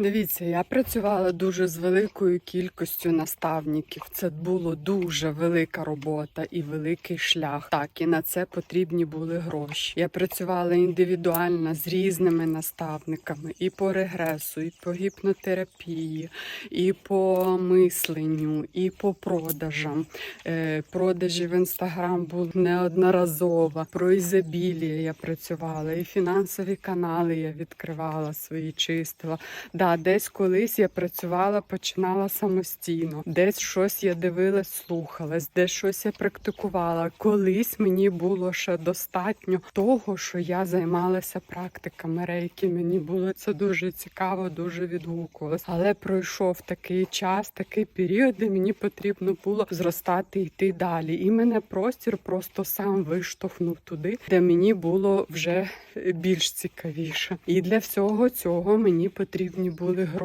Дивіться, я працювала дуже з великою кількістю наставників. Це було дуже велика робота і великий шлях. Так, і на це потрібні були гроші. Я працювала індивідуально з різними наставниками і по регресу, і по гіпнотерапії, і по мисленню, і по продажам. Е, Продажі в інстаграм були неодноразово. Про ізобілія я працювала, і фінансові канали я відкривала свої, чистила. Да, десь колись я працювала, починала самостійно, десь щось я дивилась, слухалась, десь щось я практикувала. Колись мені було ще достатньо того, що я займалася практиками рейки. Мені було це дуже цікаво, дуже відгукувалось. Але пройшов такий час, такий період, де мені потрібно було зростати і йти далі. І мене простір просто сам виштовхнув туди, де мені було вже більш цікавіше. І для всього цього мені потрібні були гроші.